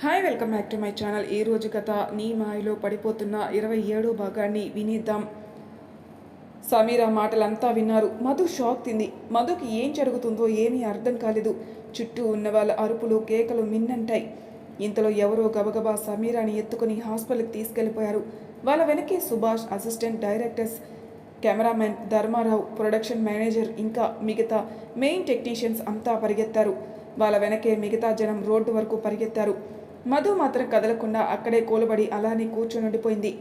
Hi welcome back to my channel ఈ రోజు కథ నీ మాయలో పడిపోతున్న ఇరవై ఏడో భాగాన్ని వినిద్దాం. సమీరా మాటలంతా విన్నారు. మధు షాక్ తింది. మధుకి ఏం జరుగుతుందో ఏమీ అర్థం కాలేదు. చుట్టూ ఉన్న వాళ్ళ అరుపులు కేకలు మిన్నంటాయి. ఇంతలో ఎవరో గబగబా సమీరాని ఎత్తుకుని హాస్పిటల్కి తీసుకెళ్ళిపోయారు వాళ్ళ వెనకే Subhash assistant directors cameraman Dharmarao production manager ఇంకా మిగతా మెయిన్ టెక్నీషియన్స్ అంతా పరిగెత్తారు. వాళ్ళ వెనకే మిగతా జనం రోడ్డు వరకు పరిగెత్తారు. మధు మాత్రం కదలకుండా అక్కడే కూలబడి అలానే కూర్చొని ఉండిపోయింది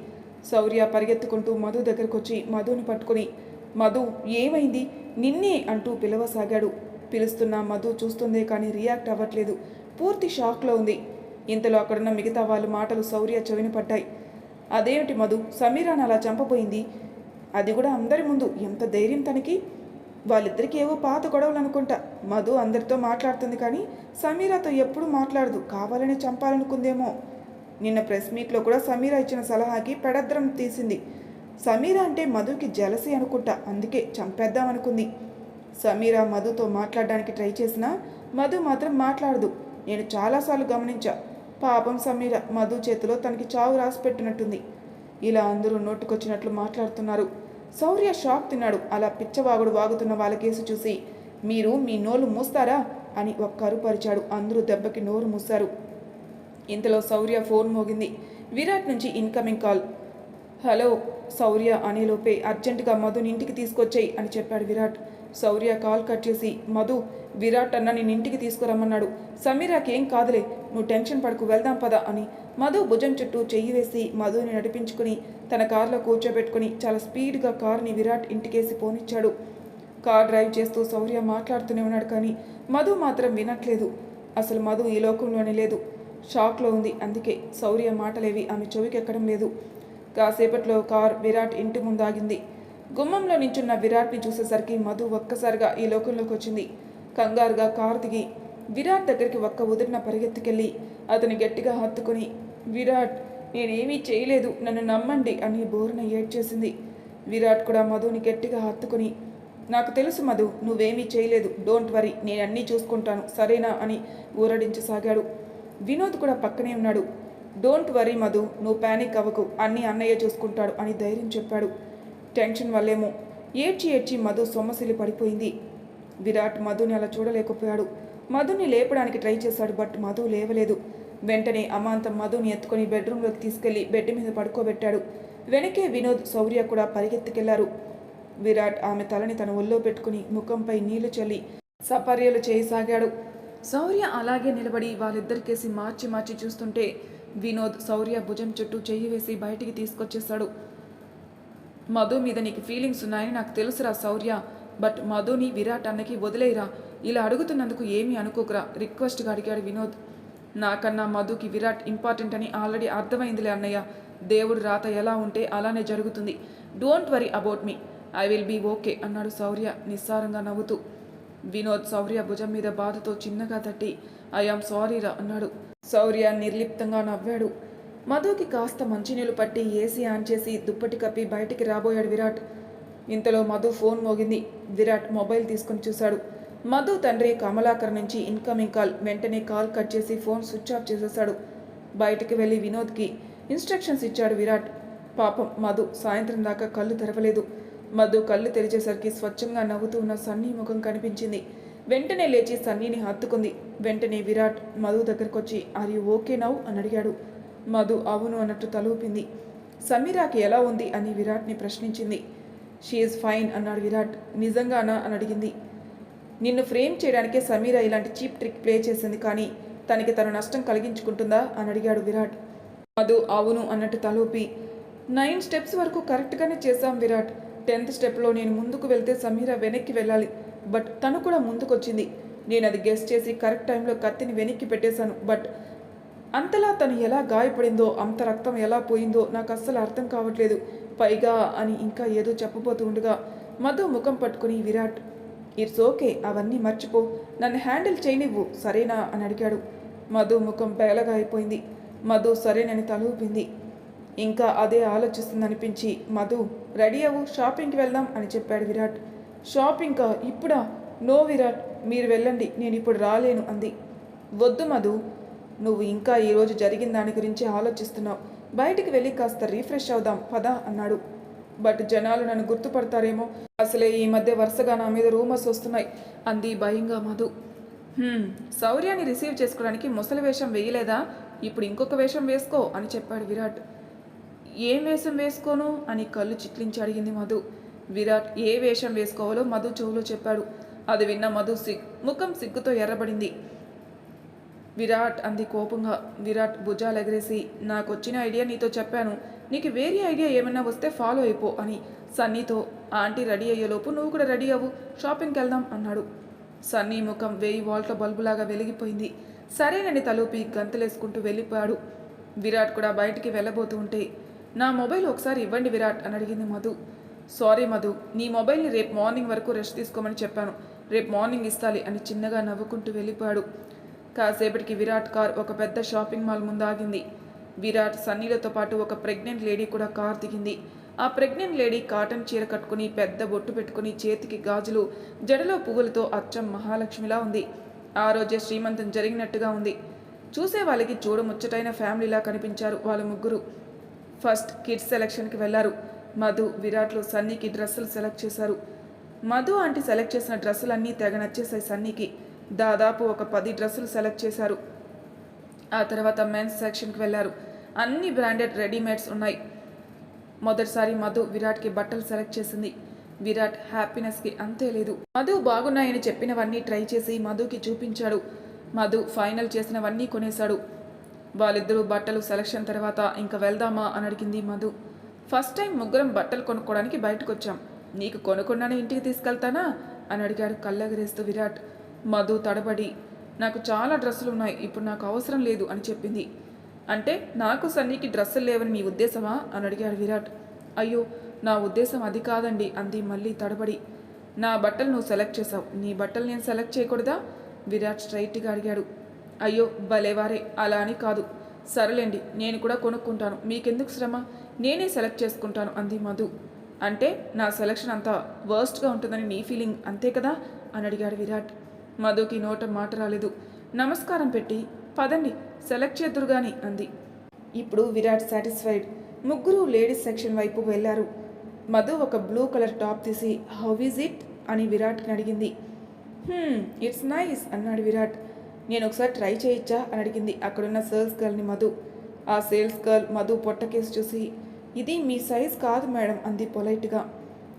శౌర్య పరిగెత్తుకుంటూ మధు దగ్గరకొచ్చి మధుని పట్టుకుని మధు ఏమైంది? నిన్నే అంటూ పిలవసాగాడు. పిలుస్తున్న మధు చూస్తుందే కానీ రియాక్ట్ అవ్వట్లేదు. పూర్తి షాక్లో ఉంది. ఇంతలో అక్కడున్న మిగతా వాళ్ళ మాటలు శౌర్య చెవిన పడ్డాయి. అదేమిటి మధు? సమీరాని అలా చంపబోయింది? అది కూడా అందరి ముందు. ఎంత ధైర్యం తనకి? వాళ్ళిద్దరికీ ఏవో పాత గొడవలు అనుకుంటా. మధు అందరితో మాట్లాడుతుంది కానీ సమీరాతో ఎప్పుడు మాట్లాడదు. కావాలని చంపాలనుకుందేమో. నిన్న ప్రెస్ మీట్లో కూడా సమీరా ఇచ్చిన సలహాకి పెడద్రం తీసింది. సమీరా అంటే మధుకి జలసి అనుకుంటా. అందుకే చంపేద్దామనుకుంది సమీరా మధుతో మాట్లాడడానికి ట్రై చేసినా మధు మాత్రం మాట్లాడదు. నేను చాలాసార్లు గమనించా. పాపం సమీర మధు చేతిలో తనకి చావు రాసి పెట్టినట్టుంది ఇలా అందరూ నోటుకొచ్చినట్లు మాట్లాడుతున్నారు. శౌర్య షాక్ తిన్నాడు. అలా పిచ్చవాగుడు వాగుతున్న వాళ్ళ కేసు చూసి మీరు మీ నోళ్ళు మూస్తారా? అని ఒక్క అరుపరిచాడు. అందరూ దెబ్బకి నోరు మూశారు. ఇంతలో శౌర్య ఫోన్ మోగింది. విరాట్ నుంచి ఇన్కమింగ్ కాల్. హలో శౌర్య అనేలోపే అర్జెంటుగా మధుని ఇంటికి తీసుకొచ్చేయి అని చెప్పాడు విరాట్. శౌర్య కాల్ కట్ చేసి మధు విరాట్ అన్న నేను ఇంటికి తీసుకురమ్మన్నాడు. సమీరాకి ఏం కాదులే నువ్వు టెన్షన్ పడకు వెళ్దాం పద అని. మధు భుజం చుట్టూ చెయ్యి వేసి మధుని నడిపించుకుని తన కారులో కూర్చోబెట్టుకుని చాలా స్పీడ్గా కారుని విరాట్ ఇంటికేసి పోనిచ్చాడు. కార్ డ్రైవ్ చేస్తూ శౌర్య మాట్లాడుతూనే ఉన్నాడు కానీ మధు మాత్రం వినట్లేదు. అసలు మధు ఈ లోకంలోనే లేదు. షాక్లో ఉంది అందుకే శౌర్య మాటలేవి ఆమె చెవికెక్కడం లేదు. కాసేపట్లో కార్ విరాట్ ఇంటి ముందాగింది. గుమ్మంలో నించున్న విరాట్ని చూసేసరికి మధు ఒక్కసారిగా ఈ లోకంలోకి వచ్చింది. కంగారుగా కారు దిగి విరాట్ దగ్గరికి ఒక్క ఉదిరిన పరిగెత్తుకెళ్ళి అతని గట్టిగా హత్తుకుని విరాట్ నేనేమీ చేయలేదు. నన్ను నమ్మండి అని బోరున ఏడ్చేసింది. విరాట్ కూడా మధుని గట్టిగా హత్తుకుని నాకు తెలుసు మధు నువ్వేమీ చేయలేదు. డోంట్ వరీ నేను అన్నీ చూసుకుంటాను. సరేనా? అని ఊరడించసాగాడు. వినోద్ కూడా పక్కనే ఉన్నాడు. డోంట్ వరీ మధు నువ్వు ప్యానిక్ అవ్వకు అన్ని అన్నయ్య చూసుకుంటాడు అని ధైర్యం చెప్పాడు. టెన్షన్ వల్లేమో ఏడ్చి ఏడ్చి మధు సొమ్మసిలి పడిపోయింది. విరాట్ మధుని అలా చూడలేకపోయాడు. మధుని లేపడానికి ట్రై చేశాడు బట్ మధు లేవలేదు. వెంటనే అమాంతం మధుని ఎత్తుకొని బెడ్రూమ్లోకి తీసుకెళ్ళి బెడ్ మీద పడుకోబెట్టాడు. వెనకే వినోద్ శౌర్య కూడా పరిగెత్తుకెళ్ళారు. విరాట్ ఆమె తలని తన ఒళ్ళో పెట్టుకుని ముఖంపై నీళ్ళు చల్లి సపర్యలు చేయసాగాడు. శౌర్య అలాగే నిలబడి వాళ్ళిద్దరికేసి మార్చి మార్చి చూస్తుంటే వినోద్ శౌర్య భుజం చుట్టూ చెయ్యి వేసి బయటికి తీసుకొచ్చేశాడు. మధు మీద నీకు ఫీలింగ్స్ ఉన్నాయని నాకు తెలుసురా శౌర్య బట్ మధుని విరాట్ అన్నకి వదిలేయరా. ఇలా అడుగుతున్నందుకు ఏమీ అనుకోకురా రిక్వెస్ట్గా అడిగాడు వినోద్. నాకన్నా మధుకి విరాట్ ఇంపార్టెంట్ అని ఆల్రెడీ అర్థమైందిలే అన్నయ్య. దేవుడు రాత ఎలా ఉంటే అలానే జరుగుతుంది. Don't worry about me. I will be okay అన్నాడు శౌర్య నిస్సారంగా నవ్వుతూ. వినోద్ శౌర్య భుజం మీద బాధతో చిన్నగా తట్టి ఐ ఆమ్ సారీరా అన్నాడు. శౌర్య నిర్లిప్తంగా నవ్వాడు. మధుకి కాస్త మంచినీళ్ళు పట్టి ఏసీ ఆన్ చేసి దుప్పటి కప్పి బయటికి రాబోయాడు విరాట్. ఇంతలో మధు ఫోన్ మోగింది. విరాట్ మొబైల్ తీసుకుని చూశాడు. మధు తండ్రి కమలాకర్ నుంచి ఇన్కమింగ్ కాల్ వెంటనే కాల్ కట్ చేసి ఫోన్ స్విచ్ ఆఫ్ చేసేశాడు. బయటికి వెళ్ళి వినోద్కి ఇన్స్ట్రక్షన్స్ ఇచ్చాడు విరాట్. పాపం మధు సాయంత్రం దాకా కళ్ళు తెరవలేదు. మధు కళ్ళు తెరిచేసరికి స్వచ్ఛంగా నవ్వుతూ ఉన్న సన్నీ ముఖం కనిపించింది. వెంటనే లేచి సన్నీని హత్తుకుంది. వెంటనే విరాట్ మధు దగ్గరకు వచ్చి ఆర్ యూ ఓకే నౌ? అని అడిగాడు. మధు అవును అన్నట్టు తలూపింది. సమీరాకి ఎలా ఉంది? అని విరాట్ని ప్రశ్నించింది. షీఈస్ ఫైన్ అన్నాడు విరాట్. నిజంగానా? అని అడిగింది. నిన్ను ఫ్రేమ్ చేయడానికే సమీరా ఇలాంటి చీప్ ట్రిక్ ప్లే చేసింది కానీ తనకి తను నష్టం కలిగించుకుంటుందా? అని అడిగాడు విరాట్. మధు అవును అన్నట్టు తలూపి నైన్ స్టెప్స్ వరకు కరెక్ట్గానే చేశాం విరాట్. టెన్త్ స్టెప్లో నేను ముందుకు వెళ్తే సమీరా వెనక్కి వెళ్ళాలి. బట్ తను కూడా ముందుకొచ్చింది. నేను అది గెస్ట్ చేసి కరెక్ట్ టైంలో కత్తిని వెనక్కి పెట్టేశాను. బట్ అంతలా తను ఎలా గాయపడిందో అంత రక్తం ఎలా పోయిందో నాకు అస్సలు అర్థం కావట్లేదు. పైగా అని ఇంకా ఏదో చెప్పబోతూ ఉండగా మధు ముఖం పట్టుకుని విరాట్ ఇట్స్ ఓకే అవన్నీ మర్చిపో. నన్ను హ్యాండిల్ చేయనివ్వు సరేనా? అని అడిగాడు. మధు ముఖం పేలగా అయిపోయింది. మధు సరేనని తలూపింది ఇంకా అదే ఆలోచిస్తుందనిపించి మధు రెడీ అవ్వు షాపింగ్కి వెళ్దాం అని చెప్పాడు విరాట్. షాపింగ్కా? ఇప్పుడా? నో విరాట్ మీరు వెళ్ళండి నేను ఇప్పుడు రాలేను అంది. వద్దు మధు నువ్వు ఇంకా ఈరోజు జరిగిన దాని గురించి ఆలోచిస్తున్నావు. బయటికి వెళ్ళి కాస్త రీఫ్రెష్ అవుదాం పదా అన్నాడు. బట్ జనాలు నన్ను గుర్తుపడతారేమో? అసలే ఈ మధ్య వరుసగా నా మీద రూమర్స్ వస్తున్నాయి అంది భయంగా మధు. సౌర్యాన్ని శౌర్యాన్ని రిసీవ్ చేసుకోవడానికి ముసలి వేషం వేయలేదా? ఇప్పుడు ఇంకొక వేషం వేసుకో అని చెప్పాడు విరాట్. ఏం వేషం వేసుకోను? అని కళ్ళు చిట్లించి అడిగింది మధు. విరాట్ ఏ వేషం వేసుకోవాలో మధు చెవులో చెప్పాడు. అది విన్న మధు సిగ్ ముఖం సిగ్గుతో ఎర్రబడింది. విరాట్ అంది కోపంగా. విరాట్ భుజాలు ఎగరేసి నాకు వచ్చిన ఐడియా నీతో చెప్పాను. నీకు వేరే ఐడియా ఏమైనా వస్తే ఫాలో అయిపో అని సన్నీతో ఆంటీ రెడీ అయ్యేలోపు నువ్వు కూడా రెడీ అవ్వు షాపింగ్కి వెళ్దాం అన్నాడు. సన్నీ ముఖం వేయి వాల్ట్ల బల్బులాగా వెలిగిపోయింది. సరేనని తలూపి గంతలేసుకుంటూ వెళ్ళిపోయాడు. విరాట్ కూడా బయటికి వెళ్ళబోతూ ఉంటే నా మొబైల్ ఒకసారి ఇవ్వండి విరాట్ అని అడిగింది మధు. సారీ మధు. నీ మొబైల్ని రేపు మార్నింగ్ వరకు రెస్ట్ తీసుకోమని చెప్పాను. రేపు మార్నింగ్ ఇస్తాలి అని చిన్నగా నవ్వుకుంటూ వెళ్ళిపోయాడు. కాసేపటికి విరాట్ కార్ ఒక పెద్ద షాపింగ్ మాల్ ముందాగింది. విరాట్ సన్నీలతో పాటు ఒక ప్రెగ్నెంట్ లేడీ కూడా కార్ దిగింది. ఆ ప్రెగ్నెంట్ లేడీ కాటన్ చీర కట్టుకుని పెద్ద బొట్టు పెట్టుకుని చేతికి గాజులు జడలో పువ్వులతో అచ్చం మహాలక్ష్మిలా ఉంది. ఆ రోజే శ్రీమంతం జరిగినట్టుగా ఉంది. చూసే వాళ్ళకి చూడముచ్చటైన ఫ్యామిలీలా కనిపించారు వాళ్ళ ముగ్గురు. ఫస్ట్ కిడ్స్ సెలక్షన్కి వెళ్ళారు. మధు విరాట్లో సన్నీకి డ్రెస్సులు సెలెక్ట్ చేశారు. మధు ఆంటీ సెలెక్ట్ చేసిన డ్రెస్సులన్నీ తెగ నచ్చేసాయి సన్నీకి. దాదాపు ఒక పది డ్రెస్సులు సెలెక్ట్ చేశారు. ఆ తర్వాత మెన్స్ సెక్షన్కి వెళ్ళారు. అన్ని బ్రాండెడ్ రెడీమేడ్స్ ఉన్నాయి. మొదటిసారి మధు విరాట్కి బట్టలు సెలెక్ట్ చేసింది. విరాట్ హ్యాపీనెస్కి అంతే లేదు. మధు బాగున్నాయని చెప్పినవన్నీ ట్రై చేసి మధుకి చూపించాడు. మధు ఫైనల్ చేసినవన్నీ కొనేశాడు. వాళ్ళిద్దరూ బట్టలు సెలక్షన్ తర్వాత ఇంకా వెళ్దామా అని అడిగింది మధు. ఫస్ట్ టైం ముగ్గురం బట్టలు కొనుక్కోవడానికి బయటకు వచ్చాం నీకు కొనుక్కున్నానే ఇంటికి తీసుకెళ్తానా? అని అడిగాడు కళ్ళెగరేస్తూ విరాట్. మధు తడబడి నాకు చాలా డ్రెస్సులు ఉన్నాయి ఇప్పుడు నాకు అవసరం లేదు అని చెప్పింది. అంటే నాకు సన్నీకి డ్రెస్సులు లేవని మీ ఉద్దేశమా? అని అడిగాడు విరాట్. అయ్యో నా ఉద్దేశం అది కాదండి అంది మళ్ళీ తడబడి. నా బట్టలు నువ్వు సెలెక్ట్ చేసావు నీ బట్టలు నేను సెలెక్ట్ చేయకూడదా? విరాట్ స్ట్రైట్గా అడిగాడు. అయ్యో భలేవారే అలా అని కాదు. సరేలేండి నేను కూడా కొనుక్కుంటాను. మీకెందుకు శ్రమ? నేనే సెలెక్ట్ చేసుకుంటాను అంది మధు. అంటే నా సెలక్షన్ అంతా వర్స్ట్గా ఉంటుందని నీ ఫీలింగ్ అంతే కదా? అని అడిగాడు విరాట్. మధుకి నోట మాట రాలేదు. నమస్కారం పెట్టి పదండి సెలెక్ట్ చేద్దురు గాని అంది. ఇప్పుడు విరాట్ సాటిస్ఫైడ్. ముగ్గురు లేడీస్ సెక్షన్ వైపు వెళ్ళారు. మధు ఒక బ్లూ కలర్ టాప్ తీసి హౌ ఈజ్ ఇట్? అని విరాట్ని అడిగింది. ఇట్స్ నైస్ అన్నాడు విరాట్. నేను ఒకసారి ట్రై చేయొచ్చా? అని అడిగింది అక్కడున్న సేల్స్ గర్ల్ని మధు. ఆ సేల్స్ గర్ల్ మధు పొట్ట కేసు చూసి ఇది మీ సైజ్ కాదు మేడం అంది పొలైట్గా.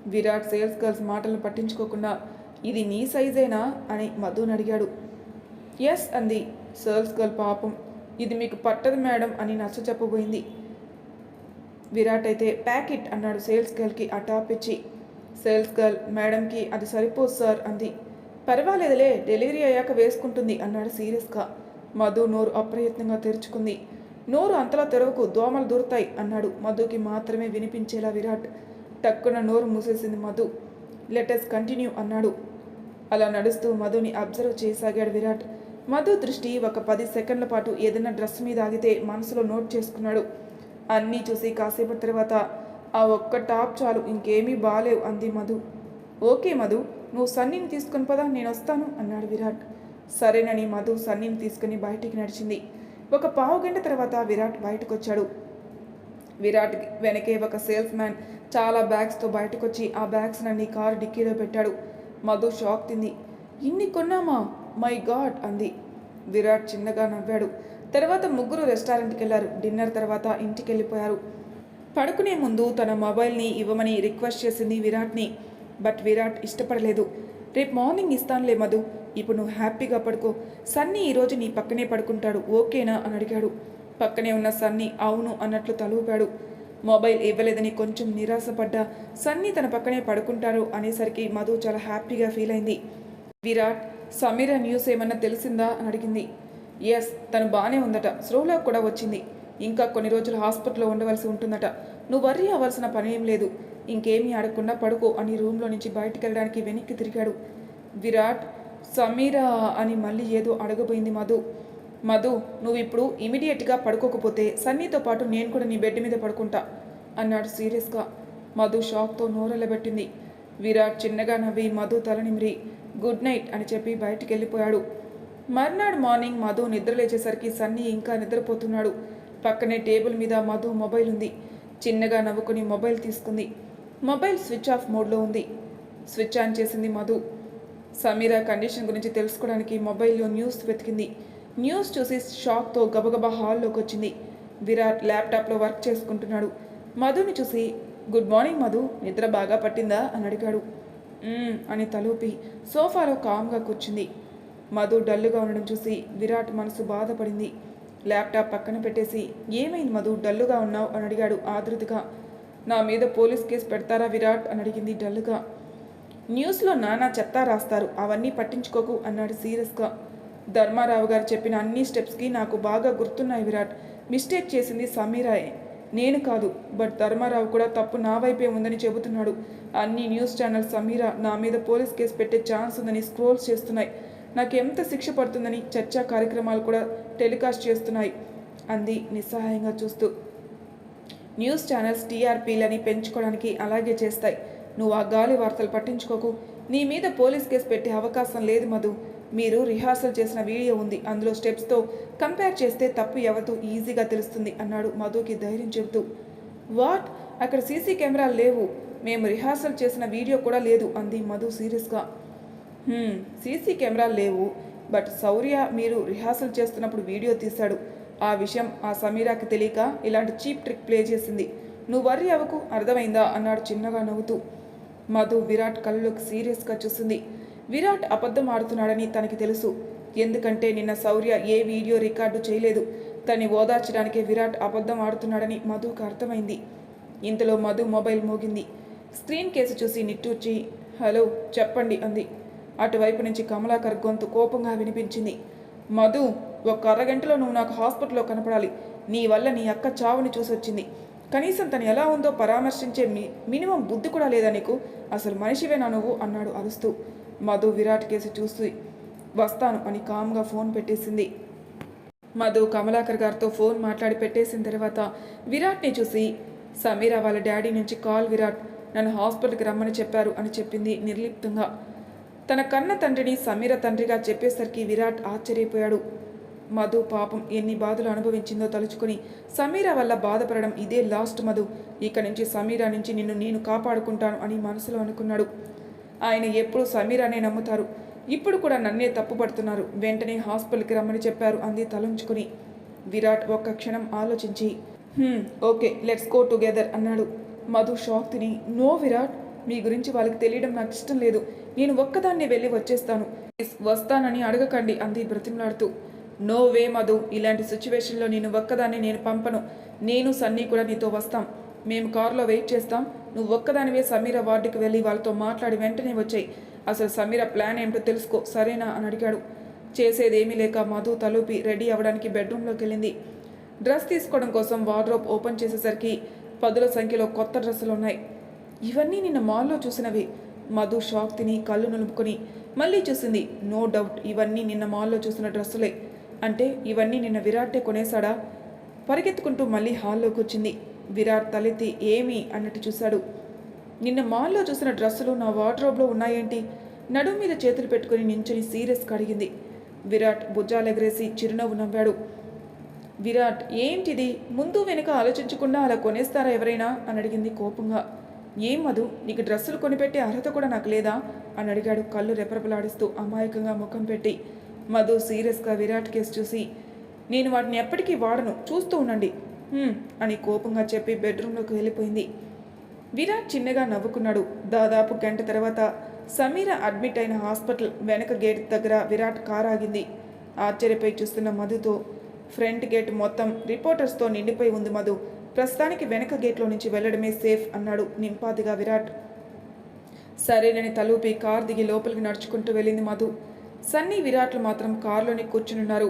విరాట్ సేల్స్ గర్ల్స్ మాటలను పట్టించుకోకుండా ఇది నీ సైజేనా? అని మధుని అడిగాడు. ఎస్ అంది. సేల్స్ గర్ల్ పాపం. ఇది మీకు పట్టదు మేడం అని నచ్చ చెప్పబోయింది. విరాట్ అయితే ప్యాకెట్ అన్నాడు సేల్స్ గర్ల్కి ఆ టాప్ ఇచ్చి. సేల్స్ గర్ల్ మేడంకి అది సరిపోదు సార్ అంది. పర్వాలేదులే డెలివరీ అయ్యాక వేసుకుంటుంది అన్నాడు సీరియస్గా. మధు నోరు అప్రయత్నంగా తెరుచుకుంది. నోరు అంతలా తెరవకు దోమలు దూరుతాయి అన్నాడు మధుకి మాత్రమే వినిపించేలా విరాట్. టక్కున నోరు మూసేసింది మధు. లెటెస్ కంటిన్యూ అన్నాడు. అలా నడుస్తూ మధుని అబ్జర్వ్ చేయసాగాడు విరాట్. మధు దృష్టి ఒక పది సెకండ్ల పాటు ఏదైనా డ్రెస్ మీద ఆగితే మనసులో నోట్ చేసుకున్నాడు. అన్నీ చూసి కాసేపటి తర్వాత ఆ ఒక్క టాప్ చాలు ఇంకేమీ బాలేవు అంది మధు. ఓకే మధు నువ్వు సన్నీని తీసుకొని పదా నేను వస్తాను అన్నాడు విరాట్. సరేనని మధు సన్నీని తీసుకుని బయటికి నడిచింది. ఒక పావు గంట తర్వాత విరాట్ బయటకు వచ్చాడు విరాట్ వెనకే ఒక సేల్స్ మ్యాన్ చాలా బ్యాగ్స్తో బయటకొచ్చి ఆ బ్యాగ్స్ అన్ని కారు డిక్కీలో పెట్టాడు. మధు షాక్ తింది. ఇన్ని కొన్నామా? మై గాడ్ అంది. విరాట్ చిన్నగా నవ్వాడు. తర్వాత ముగ్గురు రెస్టారెంట్కి వెళ్ళారు డిన్నర్ తర్వాత ఇంటికి వెళ్ళిపోయారు పడుకునే ముందు తన మొబైల్ని ఇవ్వమని రిక్వెస్ట్ చేసింది విరాట్ని. బట్ విరాట్ ఇష్టపడలేదు. రేపు మార్నింగ్ ఇస్తానులే మధు. ఇప్పుడు నువ్వు హ్యాపీగా పడుకో. సన్నీ ఈరోజు నీ పక్కనే పడుకుంటాడు. ఓకేనా? అని అడిగాడు. పక్కనే ఉన్న సన్నీ అవును అన్నట్లు తలూపాడు. మొబైల్ ఇవ్వలేదని కొంచెం నిరాశపడ్డా. సన్నీ తన పక్కనే పడుకుంటారు అనేసరికి మధు చాలా హ్యాపీగా ఫీల్ అయింది. విరాట్ సమీర న్యూస్ ఏమన్నా తెలిసిందా? అని అడిగింది. ఎస్ తను బాగానే ఉందట. స్లోలో కూడా వచ్చింది. ఇంకా కొన్ని రోజులు హాస్పిటల్లో ఉండవలసి ఉంటుందట. నువ్వు వర్రీ అవ్వాల్సిన పని ఏం లేదు. ఇంకేమీ అడగకుండా పడుకో అని రూమ్లో నుంచి బయటికి వెళ్ళడానికి వెనక్కి తిరిగాడు. విరాట్ సమీరా అని మళ్ళీ ఏదో అడగబోయింది మధు. మధు నువ్వు ఇప్పుడు ఇమీడియట్గా పడుకోకపోతే సన్నీతో పాటు నేను కూడా నీ బెడ్ మీద పడుకుంటా అన్నాడు సీరియస్గా మధు షాక్తో నోరెళ్ళబెట్టింది. విరాట్ చిన్నగా నవ్వి మధు తలనిమిరి గుడ్ నైట్ అని చెప్పి బయటికి వెళ్ళిపోయాడు. మర్నాడు మార్నింగ్ మధు నిద్రలేచేసరికి సన్నీ ఇంకా నిద్రపోతున్నాడు. పక్కనే టేబుల్ మీద మధు మొబైల్ ఉంది. చిన్నగా నవ్వుకుని మొబైల్ తీసుకుంది. మొబైల్ స్విచ్ ఆఫ్ మోడ్లో ఉంది. స్విచ్ ఆన్ చేసింది మధు. సమీరా కండిషన్ గురించి తెలుసుకోవడానికి మొబైల్లో న్యూస్ వెతికింది. న్యూస్ చూసి షాక్తో గబగబా హాల్లోకి వచ్చింది. విరాట్ ల్యాప్టాప్లో వర్క్ చేసుకుంటున్నాడు. మధుని చూసి గుడ్ మార్నింగ్ మధు నిద్ర బాగా పట్టిందా? అని అడిగాడు. అని తలూపి సోఫాలో కామ్గా కూర్చుంది. మధు డల్లుగా ఉండడం చూసి విరాట్ మనసు బాధపడింది. ల్యాప్టాప్ పక్కన పెట్టేసి ఏమైంది మధు డల్లుగా ఉన్నావు? అని అడిగాడు ఆదృతిగా. నా మీద పోలీస్ కేసు పెడతారా విరాట్? అని అడిగింది డల్గా. న్యూస్లో నానా చెత్త రాస్తారు. అవన్నీ పట్టించుకోకు అన్నాడు సీరియస్గా. ధర్మారావు గారు చెప్పిన అన్ని స్టెప్స్కి నాకు బాగా గుర్తున్నాయి విరాట్. మిస్టేక్ చేసింది సమీరాయే. నేను కాదు బట్ ధర్మారావు కూడా తప్పు నా వైపే ఉందని చెబుతున్నాడు. అన్ని న్యూస్ ఛానల్స్ సమీరా నా మీద పోలీస్ కేసు పెట్టే ఛాన్స్ ఉందని స్క్రోల్స్ చేస్తున్నాయి. నాకు ఎంత శిక్ష పడుతుందని చర్చా కార్యక్రమాలు కూడా టెలికాస్ట్ చేస్తున్నాయి అంది నిస్సహాయంగా చూస్తూ. న్యూస్ ఛానల్స్ టీఆర్పీలని పెంచుకోవడానికి అలాగే చేస్తాయి. నువ్వు ఆ గాలి వార్తలు పట్టించుకోకు. నీ మీద పోలీస్ కేసు పెట్టే అవకాశం లేదు మధు. మీరు రిహార్సల్ చేసిన వీడియో ఉంది. అందులో స్టెప్స్తో కంపేర్ చేస్తే తప్పు ఎవరితో ఈజీగా తెలుస్తుంది అన్నాడు మధుకి ధైర్యం చెబుతూ. వాట్? అక్కడ సీసీ కెమెరాలు లేవు. మేము రిహార్సల్ చేసిన వీడియో కూడా లేదు అంది మధు సీరియస్గా సీసీ కెమెరాలు లేవు. బట్ శౌర్య మీరు రిహార్సల్ చేస్తున్నప్పుడు వీడియో తీశాడు. ఆ విషయం ఆ సమీరాకి తెలియక ఇలాంటి చీప్ ట్రిక్ ప్లే చేసింది. నువ్వు వర్రీ అవ్వకు అర్థమైందా? అన్నాడు చిన్నగా నవ్వుతూ. మధు విరాట్ కళ్ళలోకి సీరియస్గా చూసింది. విరాట్ అబద్ధం ఆడుతున్నాడని తనకి తెలుసు. ఎందుకంటే నిన్న శౌర్య ఏ వీడియో రికార్డు చేయలేదు. తన్ని ఓదార్చడానికే విరాట్ అబద్ధం ఆడుతున్నాడని మధుకు అర్థమైంది. ఇంతలో మధు మొబైల్ మోగింది. స్క్రీన్ కేసు చూసి నిట్టూర్చి హలో చెప్పండి అంది. అటువైపు నుంచి కమలాకర్ గొంతు కోపంగా వినిపించింది. మధు ఒక అరగంటలో నువ్వు నాకు హాస్పిటల్లో కనపడాలి. నీ వల్ల నీ అక్క చావుని చూసొచ్చింది కనీసం తను ఎలా ఉందో పరామర్శించే మీ మినిమం బుద్ధి కూడా లేదా నీకు? అసలు మనిషివేనా నువ్వు? అన్నాడు అరుస్తూ. మధు విరాట్ కేసు చూసి వస్తాను అని కామ్గా ఫోన్ పెట్టేసింది. మధు కమలాకర్ గారితో ఫోన్ మాట్లాడి పెట్టేసిన తర్వాత విరాట్ని చూసి సమీరా వాళ్ళ డాడీ నుంచి కాల్ విరాట్ నన్ను హాస్పిటల్కి రమ్మని చెప్పారు అని చెప్పింది నిర్లిప్తంగా. తన కన్న తండ్రిని సమీర తండ్రిగా చెప్పేసరికి విరాట్ ఆశ్చర్యపోయాడు. మధు పాపం ఎన్ని బాధలు అనుభవించిందో తలుచుకుని సమీర వల్ల బాధపడడం ఇదే లాస్ట్ మధు. ఇక నుంచి సమీరా నుంచి నిన్ను నేను కాపాడుకుంటాను అని మనసులో అనుకున్నాడు. ఆయన ఎప్పుడూ సమీరానే నమ్ముతారు. ఇప్పుడు కూడా నన్నే తప్పుపడుతున్నారు. వెంటనే హాస్పిటల్కి రమ్మని చెప్పారు అంది తలంచుకుని. విరాట్ ఒక్క క్షణం ఆలోచించి ఓకే లెట్స్ గో టుగెదర్ అన్నాడు. మధు షాక్ తిని నో విరాట్ మీ గురించి వాళ్ళకి తెలియడం నాకు ఇష్టం లేదు. నేను ఒక్కదాన్నే వెళ్ళి వచ్చేస్తాను. వస్తానని అడగకండి అంది బ్రతిమలాడుతూ. నో వే మధు ఇలాంటి సిచ్యువేషన్లో నేను ఒక్కదాన్ని నేను పంపను. నేను సన్నీ కూడా నీతో వస్తాం. మేము కారులో వెయిట్ చేస్తాం. నువ్వు ఒక్కదానివే సమీర వార్డుకి వెళ్ళి వాళ్ళతో మాట్లాడి వెంటనే వచ్చాయి. అసలు సమీర ప్లాన్ ఏమిటో తెలుసుకో సరేనా? అని అడిగాడు. చేసేదేమీ లేక మధు తలూపి రెడీ అవ్వడానికి బెడ్రూమ్లోకి వెళ్ళింది. డ్రెస్ తీసుకోవడం కోసం వార్డ్రోబ్ ఓపెన్ చేసేసరికి పదుల సంఖ్యలో కొత్త డ్రెస్సులు ఉన్నాయి. ఇవన్నీ నిన్న మాల్లో చూసినవి. మధు షాక్ తిని కళ్ళు నులుపుకొని మళ్ళీ చూసింది నో డౌట్ ఇవన్నీ నిన్న మాల్లో చూసిన డ్రెస్సులే. అంటే ఇవన్నీ నిన్న విరాటే కొనేశాడా? పరిగెత్తుకుంటూ మళ్ళీ హాల్లోకి వచ్చింది. విరాట్ తలెత్తి ఏమి అన్నట్టు చూశాడు. నిన్న మాల్లో చూసిన డ్రెస్సులు నా వార్డ్రోబ్లో ఉన్నాయేంటి? నడుము మీద చేతులు పెట్టుకుని నించుని సీరియస్గా అడిగింది విరాట్ భుజాలెగరేసి చిరునవ్వు నవ్వాడు. విరాట్ ఏంటిది? ముందు వెనుక ఆలోచించకుండా అలా కొనేస్తారా ఎవరైనా? అని అడిగింది కోపంగా. ఏం మధు? నీకు డ్రెస్సులు కొనిపెట్టే అర్హత కూడా నాకు లేదా? అని అడిగాడు కళ్ళు రెపరెపలాడిస్తూ అమాయకంగా ముఖం పెట్టి. మధు సీరియస్గా విరాట్ కేసు చూసి నేను వాటిని ఎప్పటికీ వాడను చూస్తూ ఉండండి. అని కోపంగా చెప్పి బెడ్రూమ్లోకి వెళ్ళిపోయింది. విరాట్ చిన్నగా నవ్వుకున్నాడు. దాదాపు గంట తర్వాత సమీర అడ్మిట్ అయిన హాస్పిటల్ వెనక గేట్ దగ్గర విరాట్ కార్ ఆగింది. ఆశ్చర్యపై చూస్తున్న మధుతో ఫ్రంట్ గేట్ మొత్తం రిపోర్టర్స్తో నిండిపోయి ఉంది మధు. ప్రస్తుతానికి వెనక గేట్లో నుంచి వెళ్ళడమే సేఫ్ అన్నాడు నింపాదిగా విరాట్. సరేనని తలూపి కార్ దిగి లోపలికి నడుచుకుంటూ వెళ్ళింది మధు. సన్నీ విరాట్లు మాత్రం కారులోనే కూర్చునున్నారు.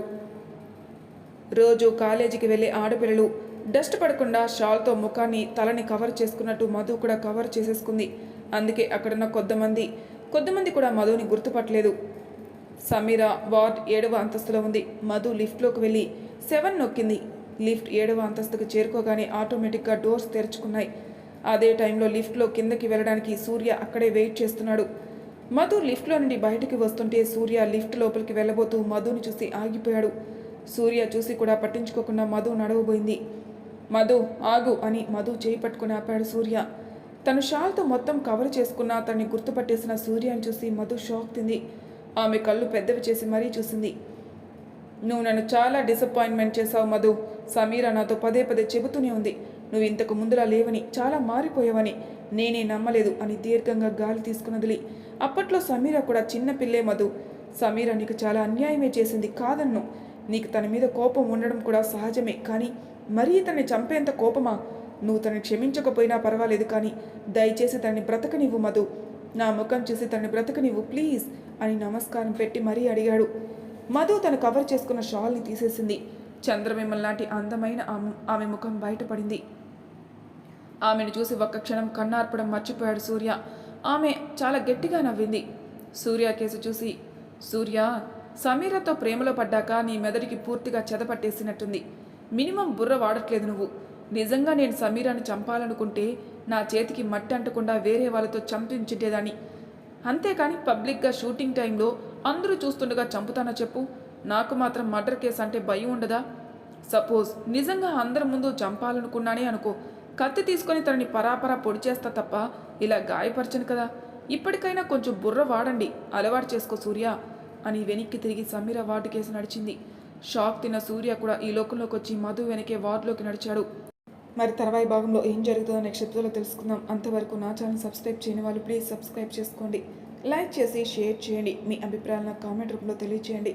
రోజు కాలేజీకి వెళ్ళే ఆడపిల్లలు డస్ట్ పడకుండా షాల్తో ముఖాన్ని తలని కవర్ చేసుకున్నట్టు మధు కూడా కవర్ చేసేసుకుంది. అందుకే అక్కడున్న కొద్దిమంది కొద్దిమంది కూడా మధుని గుర్తుపట్టలేదు. సమీర వార్డ్ ఏడవ అంతస్తులో ఉంది. మధు లిఫ్ట్లోకి వెళ్ళి సెవెన్ నొక్కింది. లిఫ్ట్ ఏడవ అంతస్తుకు చేరుకోగానే ఆటోమేటిక్గా డోర్స్ తెరుచుకున్నాయి. అదే టైంలో లిఫ్ట్లో కిందకి వెళ్ళడానికి సూర్య అక్కడే వెయిట్ చేస్తున్నాడు. మధు లిఫ్ట్లో నుండి బయటికి వస్తుంటే సూర్య లిఫ్ట్ లోపలికి వెళ్ళబోతూ మధుని చూసి ఆగిపోయాడు. సూర్య చూసి కూడా పట్టించుకోకుండా మధు నడవబోయింది. మధు ఆగు అని మధు చేయి పట్టుకుని ఆపాడు సూర్య. తను షాల్తో మొత్తం కవర్ చేసుకున్న తనని గుర్తుపట్టేసిన సూర్యని చూసి మధు షాక్ తింది. ఆమె కళ్ళు పెద్దవి చేసి మరీ చూసింది. నువ్వు నన్ను చాలా డిసప్పాయింట్మెంట్ చేశావు మధు. సమీర నాతో పదే పదే చెబుతూనే ఉంది. నువ్వు ఇంతకు ముందులా లేవని చాలా మారిపోయావని నేనే నమ్మలేదు అని దీర్ఘంగా గాలి తీసుకున్నదిలి. అప్పట్లో సమీర కూడా చిన్న పిల్లే మధు. సమీర నీకు చాలా అన్యాయమే చేసింది కాదన్ను. నీకు తన మీద కోపం ఉండడం కూడా సహజమే కానీ మరీ తనని చంపేంత కోపమా? నువ్వు తనని క్షమించకపోయినా పర్వాలేదు కానీ దయచేసి తనని బ్రతకనివ్వు మధు. నా ముఖం చూసి తనని బ్రతకనివ్వు ప్లీజ్ అని నమస్కారం పెట్టి మరీ అడిగాడు. మధు తను కవర్ చేసుకున్న షాల్ని తీసేసింది. చంద్రవిమల్ లాంటి అందమైన ఆమె- ఆమె ముఖం బయటపడింది. ఆమెను చూసి ఒక్క క్షణం కన్నార్పడం మర్చిపోయాడు సూర్య. ఆమె చాలా గట్టిగా నవ్వింది. సూర్య కేసు చూసి సూర్య సమీరతో ప్రేమలో పడ్డాక నీ మెదడికి పూర్తిగా చెదపట్టేసినట్టుంది. మినిమం బుర్ర వాడట్లేదు నువ్వు. నిజంగా నేను సమీరాన్ని చంపాలనుకుంటే నా చేతికి మట్టి అంటకుండా వేరే వాళ్ళతో చంపించుంటేదాన్ని అంతేకాని పబ్లిక్గా షూటింగ్ టైంలో అందరూ చూస్తుండగా చంపుతానో చెప్పు. నాకు మాత్రం మర్డర్ కేసు అంటే భయం ఉండదా? సపోజ్ నిజంగా అందరి ముందు చంపాలనుకున్నానే అనుకో కత్తి తీసుకొని తనని పరాపరా పొడి చేస్తా తప్ప ఇలా గాయపరచను కదా. ఇప్పటికైనా కొంచెం బుర్ర వాడండి అలవాటు చేసుకో సూర్య అని వెనక్కి తిరిగి సమీర వార్డు కేసు నడిచింది. షాక్ తిన్న సూర్య కూడా ఈ లోకంలోకి వచ్చి మధు వెనకే వార్డులోకి నడిచాడు. మరి తర్వాయి భాగంలో ఏం జరుగుతుందో నెక్స్ట్ ఎపిసోడ్లో తెలుసుకుందాం. అంతవరకు నా ఛానల్ సబ్స్క్రైబ్ చేయని వాళ్ళు ప్లీజ్ సబ్స్క్రైబ్ చేసుకోండి. లైక్ చేసి షేర్ చేయండి. మీ అభిప్రాయాలను కామెంట్ రూపంలో తెలియచేయండి.